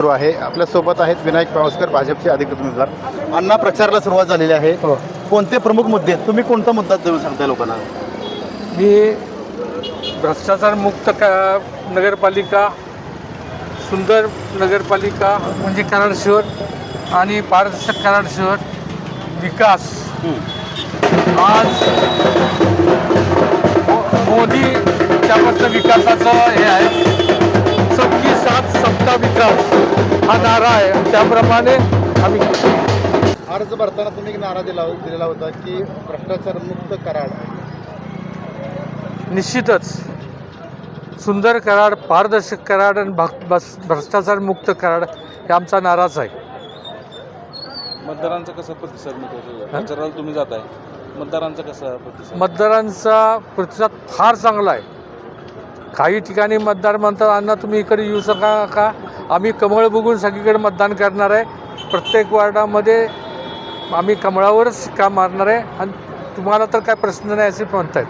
सुरू आहे. आपल्यासोबत आहेत विनायक पावसकर भाजपचे अधिकृत उमेदवार. अण्णा प्रचाराला सुरुवात झालेली आहे. हो. कोणते प्रमुख मुद्दे आहेत? तुम्ही कोणता मुद्दा देऊ सांगताय लोकांना? मी भ्रष्टाचार मुक्त का नगरपालिका सुंदर नगरपालिका म्हणजे कराड शहर आणि पारदर्शक कराड शहर विकास. आज मो- मोदी त्यापासून विकासाचं हे आहे. सबकी साथ सबका विकास. हा नारा आहे. आणि त्याप्रमाणे आम्ही अर्ज भरताना तुम्ही एक नारा दिला दिलेला होता की भ्रष्टाचार मुक्त कराड. निश्चितच. सुंदर कराड पारदर्शक कराड आणि भ्रष्टाचार मुक्त कराड हे आमचा नाराच आहे. मतदारांचा कसा प्रतिसाद मिळतो? हा? तुम्ही जाताय. मतदारांचा कसा प्रतिसाद? मतदारांचा प्रतिसाद फार चांगला आहे. काही ठिकाणी मतदार म्हणतात अण्णा तुम्ही इकडे येऊ शका का? आम्ही कमळ बघून सगळीकडे मतदान करणार आहे. प्रत्येक वार्डामध्ये आम्ही कमळावरच का मारणार आहे. आणि तुम्हाला तर काय प्रश्न नाही असे म्हणतायत.